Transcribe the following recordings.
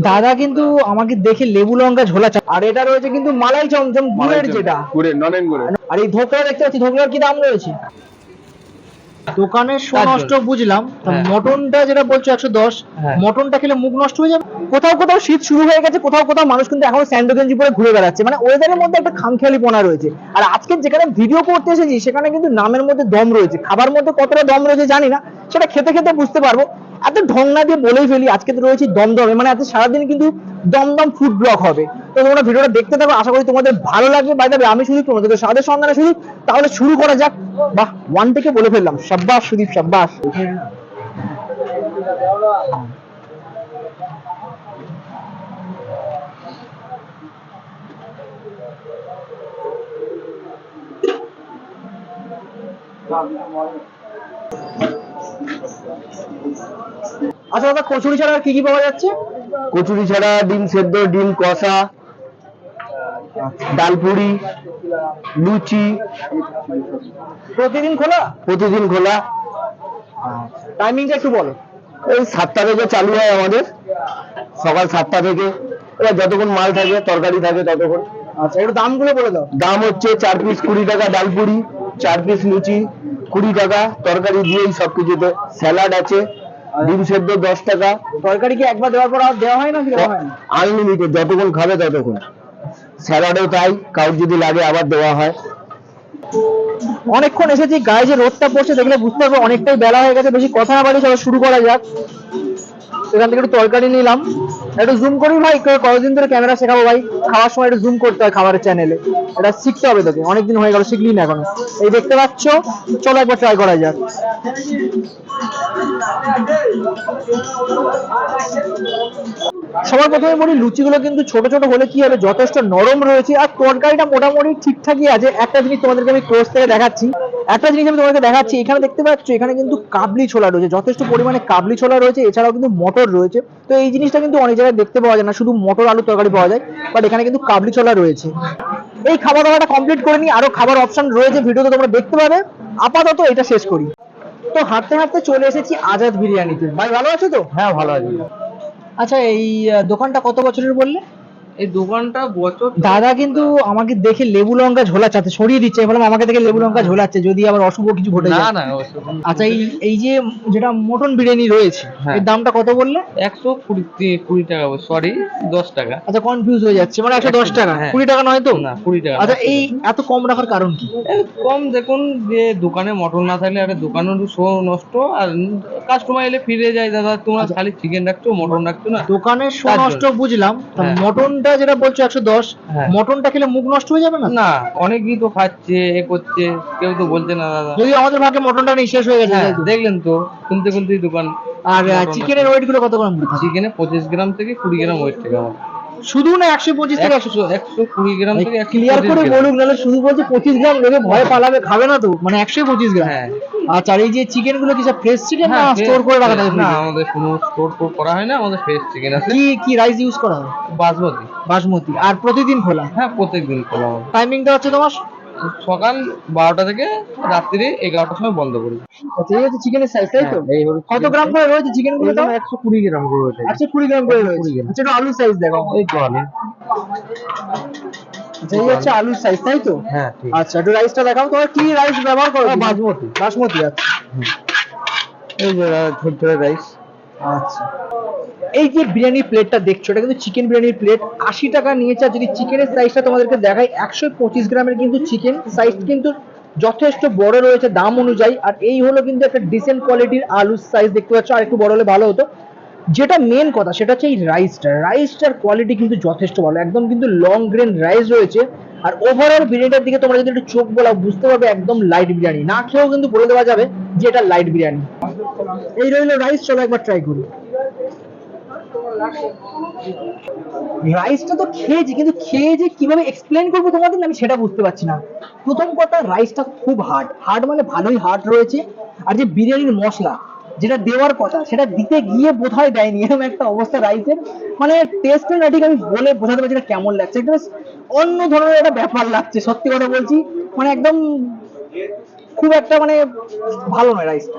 দাদা কিন্তু আমাকে দেখে লেবু লঙ্কা ঝোলা চা- আর এটা রয়েছে কিন্তু মালাই চমচম গুড়ের যেটা। গুড়ের নলেন গুড়ের। আর এই ধোকরা দেখতে পাচ্ছি ধোকরার কি দাম রয়েছে? দোকানের জন্য। নষ্ট বুঝলাম হ্যাঁ। মটনটা যেটা বলছো একশো দশ হ্যাঁ। মটনটা খেলে মুখ নষ্ট হয়ে যাবে? কোথাও কোথাও শীত শুরু হয়ে গেছে কোথাও কোথাও মানুষ কিন্তু এখনও স্যান্ডো গেঞ্জি পরে ঘুরে বেড়াচ্ছে। মানে ওয়েদারের মধ্যে একটা খামখেয়ালিপনা রয়েছে। আর আজকে যেখানে ভিডিও করতে এসেছি সেখানে কিন্তু নামের মধ্যে দম রয়েছে। খাবার মধ্যে কতটা দম রয়েছে জানি না সেটা খেতে খেতে বুঝতে পারব। এত ঢং না দিয়ে বলেই ফেলি আজকে তো রয়েছে দমদমে। মানে আজকে সারাদিন কিন্তু দমদম ফুড ব্লগ হবে। তো তোমরা ভিডিওটা দেখতে থাকো, আশা করি তোমাদের ভালো লাগবে। বাই যাবে আমি শুধু তোমাদের স্বাদের সন্ধানে শুধু, তাহলে শুরু করা যাক। বাহ ওয়ান থেকে বলে ফেললাম। সাব্বাস, সুদীপ সাব্বাস। আচ্ছা দাদা, কচুরি ছাড়া কি কি পাওয়া যাচ্ছে? কচুরি ছাড়া, ডিম সেদ্ধ, ডিম কষা ডালপুরি লুচি। প্রতিদিন খোলা? প্রতিদিন খোলা। টাইমিংটা একটু বলো। এই সাতটা থেকে চালু হয় আমাদের। সকাল সাতটা থেকে। এবার যতক্ষণ মাল থাকে তরকারি থাকে ততক্ষণ। আচ্ছা একটু দামগুলো বলে দাও। দাম হচ্ছে চার পিস কুড়ি টাকা ডালপুরি চার পিস লুচি কুড়ি টাকা। তরকারি দিয়েই সব কিছুতে স্যালাড আছে। ডিম সেদ্ধ দশ টাকা। তরকারি কি একবার দেওয়ার পর আর দেওয়া হয় না কি দেওয়া হয় না? আনলিমিটেড যতক্ষণ খাবে ততক্ষণ। স্যালাডও তাই কাউর যদি লাগে আবার দেওয়া হয়। অনেকক্ষণ এসেছি, গায়ে যে রোদটা পড়ছে দেখলে বুঝতে পারব অনেকটাই বেলা হয়ে গেছে, বেশি কথা না বাড়ি চলো, শুরু করা যাক। এখান থেকে একটু তরকারি নিলাম। একটু জুম করি ভাই কতদিন ধরে ক্যামেরা শেখাবো ভাই? খাওয়ার সময় একটু জুম করতে হয় খাবারের চ্যানেলে এটা শিখতে হবে তোকে, অনেকদিন হয়ে গেল শিখলি না এখনও। এই দেখতে পাচ্ছ? চলো একবার ট্রাই করা যাক। সবার প্রথমে বলি, লুচিগুলো কিন্তু ছোট ছোট হলে কি হবে? যথেষ্ট নরম রয়েছে। আর তরকারিটা মোটামুটি ঠিকঠাকই আছে। একটা জিনিস তোমাদেরকে আমি ক্লোজ থেকে দেখাচ্ছি। একটা জিনিস আমি তোমাদেরকে দেখাচ্ছি এখানে দেখতে পাচ্ছ এখানে কিন্তু কাবলি ছোলা রয়েছে যথেষ্ট পরিমাণে কাবলি ছোলা রয়েছে এছাড়াও কিন্তু মটর রয়েছে তো এই জিনিসটা কিন্তু অনেক জায়গায় দেখতে পাওয়া যায় না শুধু মটর আলু তরকারি পাওয়া যায় বাট এখানে কিন্তু কাবলি ছোলা রয়েছে। এই খাবার দাবারটা কমপ্লিট করে নিই আরও খাবার অপশন রয়েছে ভিডিওতে তোমরা দেখতে পাবে আপাতত এটা শেষ করি। তো হাঁটতে হাঁটতে চলে এসেছি আজাদ বিরিয়ানিতে। ভাই ভালো আছো তো? হ্যাঁ ভালো আছে। আচ্ছা এই দোকানটা কত বছরের বললে? এই দোকানটা বছর দাদা কিন্তু আমাকে দেখে লেবু লঙ্কা ঝোলাচ্ছে সরিয়ে দিচ্ছে বললাম আমাকে দেখে লেবু লঙ্কা ঝোলাচ্ছে যদি আবার অশুভ কিছু ঘটে না যায়। না আচ্ছা এই এই যে যেটা মটন বিরিয়ানি রয়েছে হ্যাঁ। এর দামটা কত বললে? একশো কুড়ি কুড়ি টাকা সরি দশ টাকা। আচ্ছা কনফিউজ হয়ে যাচ্ছে মানে একশো দশ টাকা হ্যাঁ। কুড়ি টাকা নয় তো? না কুড়ি টাকা আচ্ছা এই এত কম রাখার কারণ কি? কম দেখুন যে দোকানে মটন না থাকলে একটা দোকানের শো নষ্ট আর কাস্টমার এলে ফিরে যায় দাদা তোমরা আচ্ছা। খালি চিকেন রাখছো মটন রাখছো না। দোকানের শো নষ্ট বুঝলাম তা মটনটা যেটা বলছো একশো দশ হ্যাঁ। মটনটা খেলে মুখ নষ্ট হয়ে যাবে না না অনেকেই তো খাচ্ছে এ করছে কেউ তো বলছে না দাদা যদি আমাদের ভাগে মটনটা নেই শেষ হয়ে গেছে হ্যাঁ? দেখলেন তো শুনতে শুনতেই দোকান আর চিকেনের ওয়েটগুলো কত গ্রাম? চিকেনে পঁচিশ গ্রাম থেকে কুড়ি গ্রাম ওয়েট থেকে আমার শুধু না একশো পঁচিশ থেকে একশো একশো কুড়ি গ্রাম থেকে ক্লিয়ার করে বলুক নাহলে শুধু বলছে পঁচিশ গ্রাম লোকে ভয় পালাবে খাবে না তো। মানে একশো পঁচিশ গ্রাম। হ্যাঁ। আচ্ছা আর এই যে চিকেনগুলো কি সব ফ্রেশ চিকেন না হ্যাঁ, স্টোর করে রাখা থাকে? না আমাদের কোনো স্টোর টোর করা হয় না আমাদের ফ্রেশ চিকেন আছে। কি কি রাইস ইউজ করা হয়? বাসমতি। বাসমতি। আর প্রতিদিন খোলা? হ্যাঁ প্রত্যেকদিন খোলা টাইমিংটা হচ্ছে তোমার? সকাল বারোটা থেকে রাত্রি এগারোটার সময় বন্ধ করি। আচ্ছা চিকেনের সাইজ তাই তো? হ্যাঁ, কত গ্রাম করে রয়েছে চিকেনগুলো তো একশো কুড়ি গ্রাম করে ওঠে আচ্ছা কুড়ি গ্রাম করে রয়েছে। আচ্ছা আলুর সাইজ দেখো। এই তো আলু। আচ্ছা হচ্ছে আলুর সাইজ তাই তো? হ্যাঁ আচ্ছা একটু রাইসটা দেখাও। তোমার কি রাইস ব্যবহার করো বাসমতি। বাসমতি আচ্ছা। এই যে রাইস আচ্ছা। এই যে বিরিয়ানি প্লেটটা দেখছ, এটা কিন্তু চিকেন বিরিয়ানির প্লেট আশি টাকা নিয়েছে, আর যদি চিকেনের সাইজটা তোমাদেরকে দেখাই, একশো পঁচিশ গ্রামের কিন্তু চিকেন সাইজ কিন্তু যথেষ্ট বড় রয়েছে দাম অনুযায়ী, আর এই হলো কিন্তু একটা ডিসেন্ট কোয়ালিটির আলুর সাইজ দেখতে পাচ্ছ, আর একটু বড় হলে ভালো হতো। যেটা মেন কথা, সেটা হচ্ছে এই রাইসটা রাইসটার কোয়ালিটি কিন্তু যথেষ্ট ভালো, একদম কিন্তু লং গ্রেন রাইস রয়েছে। আর ওভারঅল বিরিয়ানিটার দিকে তোমরা যদি একটু চোখ বলা বুঝতে পারবে একদম লাইট বিরিয়ানি। না খেয়েও কিন্তু বলে দেওয়া যাবে যে এটা লাইট বিরিয়ানি। এই রইল রাইস চলো একবার ট্রাই করি। রাইসটা তো খেয়েছি, কিন্তু খেয়ে যে কীভাবে এক্সপ্লেন করব তোমাদের আমি সেটা বুঝতে পারছি না। প্রথম কথা রাইসটা খুব হার্ড হার্ড মানে ভালোই হার্ড রয়েছে। আর যে বিরিয়ানির মশলা, যেটা দেওয়ার কথা, সেটা দিতে গিয়ে বোধহয় দেয়নি। এরকম একটা অবস্থা রাইসের মানে টেস্টের না ঠিক আমি বলে বোঝাতে পারছি না কেমন লাগছে। বেশ অন্য ধরনের একটা ব্যাপার লাগছে, সত্যি কথা বলছি। মানে একদম খুব একটা মানে ভালো নয় রাইসটা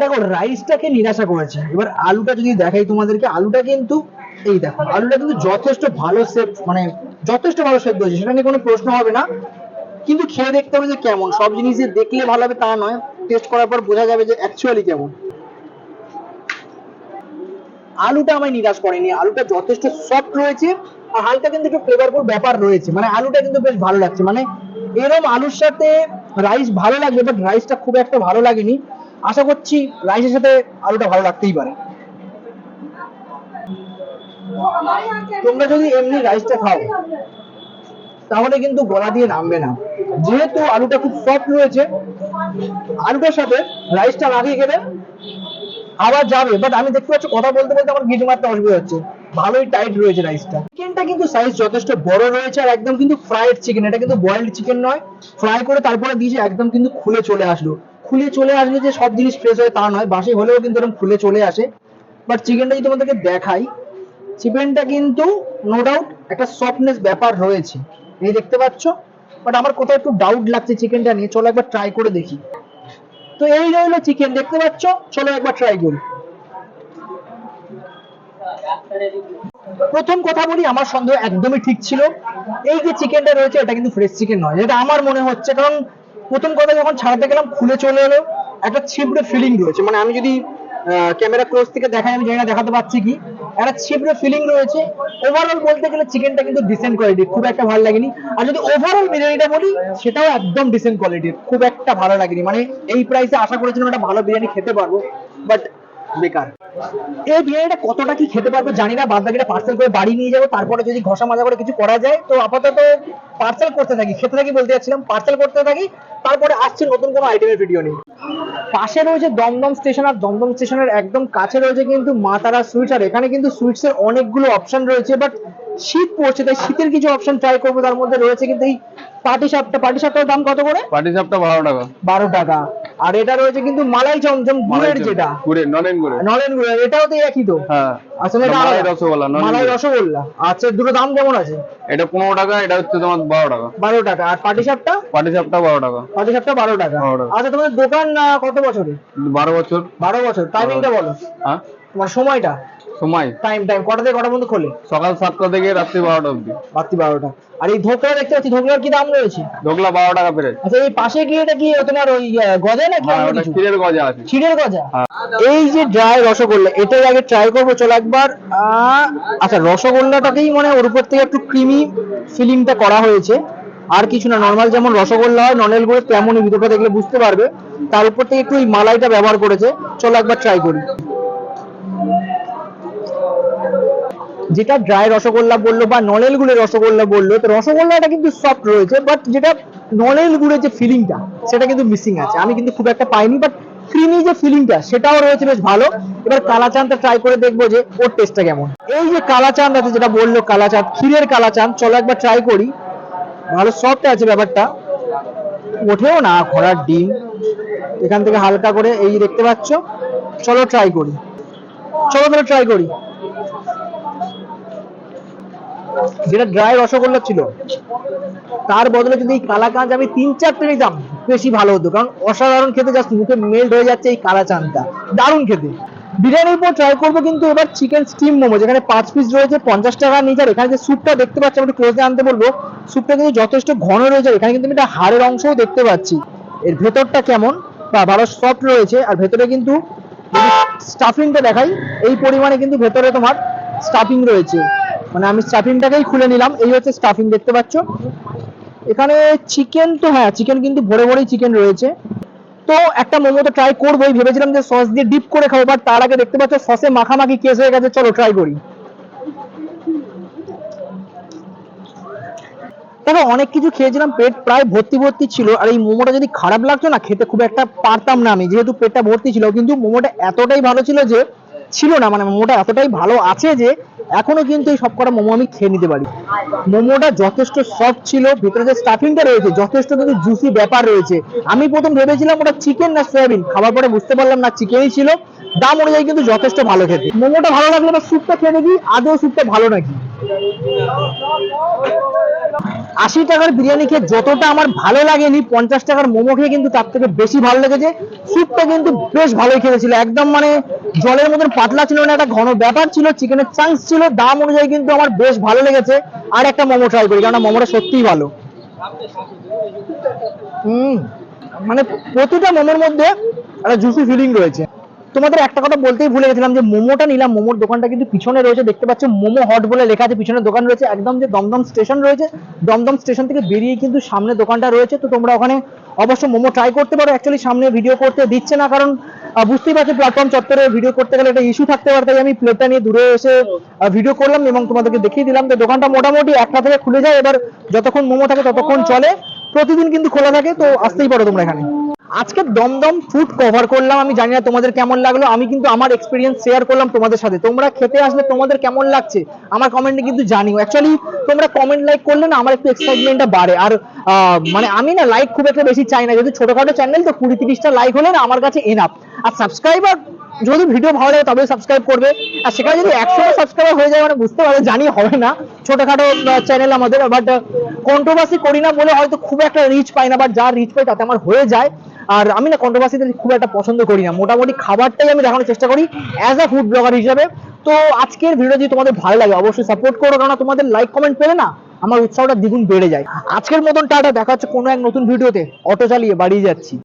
দেখো রাইসটাকে নিরাশা করেছে। এবার আলুটা যদি দেখাই তোমাদেরকে, আলুটা কিন্তু এই দেখো, আলুটা কিন্তু যথেষ্ট ভালো সেফ মানে যথেষ্ট ভালো সেদ্ধ হয়েছে সেটা নিয়ে কোনো প্রশ্ন হবে না। কিন্তু খেয়ে দেখতে হবে যে কেমন, সব জিনিস যে দেখলে ভালো হবে তা নয়। টেস্ট করার পর বোঝা যাবে যে অ্যাকচুয়ালি কেমন। আলুটা আমায় নিরাশ করেনি, আলুটা যথেষ্ট সফট রয়েছে, আর হালকা কিন্তু একটু ফ্লেভারফুল ব্যাপার রয়েছে। মানে আলুটা কিন্তু বেশ ভালো লাগছে। মানে এরম আলুর সাথে রাইস ভালো লাগবে বাট রাইসটা খুব একটা ভালো লাগেনি। আশা করছি রাইসের সাথে আলুটা ভালো লাগতেই পারে। তোমরা যদি এমনি রাইসটা খাও, তাহলে কিন্তু গলা দিয়ে নামবে না। যেহেতু আলুটা খুব সফট রয়েছে, আলুটার সাথে রাইসটা লাগিয়ে গেলে আবার যাবে বাট আমি দেখতে পাচ্ছি কথা বলতে বলতে আমার গিট মারতে অসুবিধা হচ্ছে। ভালোই টাইট রয়েছে রাইসটা চিকেনটা কিন্তু সাইজ যথেষ্ট বড় রয়েছে আর একদম কিন্তু ফ্রাইড চিকেন এটা কিন্তু বয়েলড চিকেন নয়। ফ্রাই করে তারপরে দিয়েছে একদম কিন্তু খুলে চলে আসলো। খুলে চলে আসলে যে সব জিনিস ফ্রেশ হয় তা নয়, বাসি হলেও কিন্তু এরকম খুলে চলে আসে। বাট চিকেনটা যদি তোমাদেরকে দেখাই চিকেনটা কিন্তু নো ডাউট একটা সফটনেস ব্যাপার রয়েছে। এই দেখতে পাচ্ছ? বাট আমার কোথাও একটু ডাউট লাগছে চিকেনটা নিয়ে, চলো একবার ট্রাই করে দেখি। তো এই রইল চিকেন দেখতে পাচ্ছ? চলো একবার ট্রাই করি। প্রথম কথা বলি, আমার সন্দেহ একদমই ঠিক ছিল। এই যে চিকেনটা রয়েছে, এটা কিন্তু ফ্রেশ চিকেন নয়। যেটা আমার মনে হচ্ছে, কারণ প্রথম কথা যখন ছাড়াতে গেলাম, খুলে চলে এলো, একটা ছিপড়ে ফিলিং রয়েছে। মানে আমি যদি ক্যামেরা ক্লোজ থেকে দেখাই, আমি না দেখাতে পাচ্ছি কি। একটা ছিপড়ে ফিলিং রয়েছে। ওভারঅল বলতে গেলে চিকেনটা কিন্তু ডিসেন্ট কোয়ালিটি খুব একটা ভালো লাগেনি। আর যদি ওভারঅল বিরিয়ানিটা বলি, সেটাও একদম ডিসেন্ট কোয়ালিটির খুব একটা ভালো লাগেনি। মানে এই প্রাইসে আশা করেছিলাম একটা ভালো বিরিয়ানি খেতে পারব বাট বেকার। এই বিরিয়ানিটা কতটা কি খেতে পারব জানি না বাদ বাকিটা পার্সেল করে বাড়ি নিয়ে যাব তারপরে যদি ঘষা মাজা করে কিছু করা যায় তো আপাতত পার্সেল করতে থাকি খেতে থাকি বলতে যাচ্ছিলাম পার্সেল করতে থাকি তারপরে আসছে নতুন কোনো আইটেমের ভিডিও নিয়ে। পাশে রয়েছে দমদম স্টেশন আর দমদম স্টেশনের একদম কাছে রয়েছে কিন্তু মা তারা সুইটস আর এখানে কিন্তু সুইটস এর অনেকগুলো অপশন রয়েছে বাট শীত পড়ছে তাই শীতের কিছু অপশন ট্রাই করব তার মধ্যে রয়েছে কিন্তু এই পাটি সাপটা পাটি সাপটার দাম কত করে? পাটি সাপটা বারো টাকা। বারো টাকা। আর এটা রয়েছে কিন্তু মালাই চমচম গুড়ের যেটা। গুড়ের নলেন গুড়ের। নলেন গুড়ের এটাও তো একই তো। হ্যাঁ। আসলে এটা মালাই রসগোল্লা, মালাই রসগোল্লা। আচ্ছা দুটো দাম কেমন আছে? এটা পনেরো টাকা এটা হচ্ছে তোমার বারো টাকা। বারো টাকা। আর পাটি সাপটা পাটি সাপটা বারো টাকা। পাটি সাপটা বারো টাকা। আচ্ছা তোমাদের দোকান কত বছরে। বারো বছর। বারো বছর। টাইমিংটা বলো। হ্যাঁ। তোমার সময়টা? সময়? টাইম টাইম কটা থেকে কটা পর্যন্ত খোলে? সকাল সাতটা থেকে রাত্রি বারোটা অবধি। রাত্রি বারোটা। আর এই ধোকলা দেখতে পাচ্ছি ধোকলার কি দাম রয়েছে? ঢোকলা বারো টাকা প্লেট আচ্ছা এই পাশে কি এটা কি তোমার ওই গজা নাকি হ্যাঁ ক্ষীরের গজা আছে। ক্ষীরের গজা? হ্যাঁ। এই যে ড্রাই রসগোল্লা এটাই আগে ট্রাই করব চলো একবার। আচ্ছা রসগোল্লাটাতেই মানে ওর উপর থেকে একটু ক্রিমি ফিলিংটা করা হয়েছে। আর কিছু না নর্মাল যেমন রসগোল্লা হয় ননেল গুড়ে তেমনই ভিতরটা দেখলে বুঝতে পারবে। তার উপর থেকে একটু ওই মালাইটা ব্যবহার করেছে। চলো একবার ট্রাই করি। যেটা ড্রাই রসগোল্লা বলল বা নলেল গুড়ের রসগোল্লা বলল, তো রসগোল্লাটা কিন্তু সফট রয়েছে বাট যেটা নলেল গুড়ের যে ফিলিংটা সেটা কিন্তু মিসিং আছে। আমি কিন্তু খুব একটা পাইনি বাট ক্রিমি যে ফিলিংটা সেটাও রয়েছে বেশ ভালো। এবার কালাচাঁদটা ট্রাই করে দেখব যে ওর টেস্টটা কেমন। এই যে কালাচাঁদ আছে, যেটা বলল কালাচাঁদ, ক্ষীরের কালাচাঁদ, চলো একবার ট্রাই করি। ভালো সফট আছে ব্যাপারটা। ওঠেও না ঘোড়ার ডিম। এখান থেকে হালকা করে, এই দেখতে পাচ্ছ, চলো ট্রাই করি। চলো তাহলে ট্রাই করি। যেটা ড্রাই রসগোল্লা ছিল, তার বদলে যদি এই কালাকাঁদ আমি তিন চার চারটে নিতাম বেশি ভালো হতো। কারণ অসাধারণ খেতে জাস্ট মুখে মেল্ট হয়ে যাচ্ছে এই কালা চানটা। দারুণ খেতে। বিরিয়ানির পর ট্রাই করব কিন্তু এবার চিকেন স্টিম মোমো, যেখানে পাঁচ পিস রয়েছে, পঞ্চাশ টাকা নিচে আর এখানে যে স্যুপটা দেখতে পাচ্ছি, আমি একটু ক্লোজে আনতে বলব। স্যুপটা কিন্তু যথেষ্ট ঘন রয়েছে এখানে কিন্তু আমি একটা হাড়ের অংশও দেখতে পাচ্ছি। এর ভেতরটা কেমন? বা ভালো সফট রয়েছে, আর ভেতরে কিন্তু স্টাফিংটা দেখাই, এই পরিমাণে কিন্তু ভেতরে তোমার স্টাফিং রয়েছে। মানে আমি স্টাফিংটাকেই খুলে নিলাম। এই হচ্ছে স্টাফিং, দেখতে পাচ্ছ? এখানে চিকেন তো হ্যাঁ চিকেন কিন্তু ভরে ভরেই চিকেন রয়েছে। তো একটা মোমো তো ট্রাই করবোই, ভেবেছিলাম যে সস দিয়ে ডিপ করে খাব বাট তার আগে দেখতে পাচ্ছ সসে মাখামাখি কেস হয়ে গেছে, চলো ট্রাই করি। দেখো অনেক কিছু খেয়েছিলাম, পেট প্রায় ভর্তি ভর্তি ছিল, আর এই মোমোটা যদি খারাপ লাগতো না, খেতে খুব একটা পারতাম না আমি, যেহেতু পেটটা ভর্তি ছিল, কিন্তু মোমোটা এতটাই ভালো ছিল যে ছিল না মানে মোমোটা এতটাই ভালো আছে যে এখনও কিন্তু এই সব কটা মোমো আমি খেয়ে নিতে পারি। মোমোটা যথেষ্ট সফট ছিল, ভিতরে যে স্টাফিংটা রয়েছে, যথেষ্ট কিন্তু জুসি ব্যাপার রয়েছে। আমি প্রথম ভেবেছিলাম ওটা চিকেন না সয়াবিন খাবার পরে বুঝতে পারলাম না চিকেনই ছিল। দাম অনুযায়ী কিন্তু যথেষ্ট ভালো খেতে। মোমোটা ভালো লাগলে বা স্যুপটা খেয়ে দেখি, আদৌ স্যুপটা ভালো নাকি। আশি টাকার বিরিয়ানি খেয়ে যতটা আমার ভালো লাগেনি, পঞ্চাশ টাকার মোমো খেয়ে কিন্তু তার থেকে বেশি ভালো লেগেছে। স্যুপটা কিন্তু বেশ ভালোই খেতেছিল একদম মানে জলের মতন পাতলা ছিল না, একটা ঘন ব্যাপার ছিল চিকেনের চান্স ছিল, দাম অনুযায়ী কিন্তু আমার বেশ ভালো লেগেছে। আর একটা মোমো ট্রাই করি কারণ মোমোটা সত্যিই ভালো। হুম মানে প্রতিটা মোমোর মধ্যে একটা জুসি ফিলিং রয়েছে। তোমাদের একটা কথা বলতেই ভুলে গেছিলাম যে, মোমোটা নিলাম, মোমোর দোকানটা কিন্তু পিছনে রয়েছে, দেখতে পাচ্ছ মোমো হট বলে লেখা আছে, পিছনে দোকান রয়েছে, একদম যে দমদম স্টেশন রয়েছে, দমদম স্টেশন থেকে বেরিয়ে কিন্তু সামনে দোকানটা রয়েছে, তো তোমরা ওখানে অবশ্য মোমো ট্রাই করতে পারো অ্যাকচুয়ালি সামনে ভিডিও করতে দিচ্ছে না কারণ বুঝতেই পারছি প্ল্যাটফর্ম চত্বরে ভিডিও করতে গেলে একটা ইস্যু থাকতে পারে তাই আমি প্লেটটা নিয়ে দূরে এসে ভিডিও করলাম এবং তোমাদেরকে দেখিয়ে দিলাম। তো দোকানটা মোটামুটি একটা থেকে খুলে যায় এবার যতক্ষণ মোমো থাকে ততক্ষণ চলে। প্রতিদিন কিন্তু খোলা থাকে তো আসতেই পারো তোমরা এখানে। আজকে দমদম ফুড কভার করলাম, আমি জানি না তোমাদের কেমন লাগল, আমি কিন্তু আমার এক্সপিরিয়েন্স শেয়ার করলাম তোমাদের সাথে। তোমরা খেতে আসলে তোমাদের কেমন লাগছে, আমার কমেন্টে কিন্তু জানিও। অ্যাকচুয়ালি তোমরা কমেন্ট লাইক করলে না, আমার একটু এক্সাইটমেন্টটা বাড়ে। আর মানে আমি না লাইক খুব একটা বেশি চাই না, যেহেতু ছোটখাটো চ্যানেল তো কুড়ি তিরিশটা লাইক হলে না আমার কাছে এনাফ আর সাবস্ক্রাইবার যদি ভিডিও ভালো লাগে তবে সাবস্ক্রাইব করবে। আর সেখানে যদি একশো সাবস্ক্রাইবার হয়ে যায় মানে বুঝতে পারবে, জানি হবে না। ছোটখাটো চ্যানেল আমাদের বাট কন্ট্রোভার্সি করি না বলে হয়তো খুব একটা রিচ পাই না বাট যা রিচ পাই তাতে আমার হয়ে যায়। আর আমি না কন্ট্রোভার্সিতে খুব একটা পছন্দ করি না। মোটামুটি খাবারটাই আমি দেখানোর চেষ্টা করি অ্যাজ আ ফুড ব্লগার হিসাবে। তো আজকের ভিডিও যদি তোমাদের ভালো লাগে, অবশ্যই সাপোর্ট করো কারণ তোমাদের লাইক কমেন্ট পেলে না আমার উৎসাহটা দ্বিগুণ বেড়ে যায়। আজকের মতন টাটা, দেখা হচ্ছে কোনো এক নতুন ভিডিওতে অটো চালিয়ে বাড়িয়ে যাচ্ছি।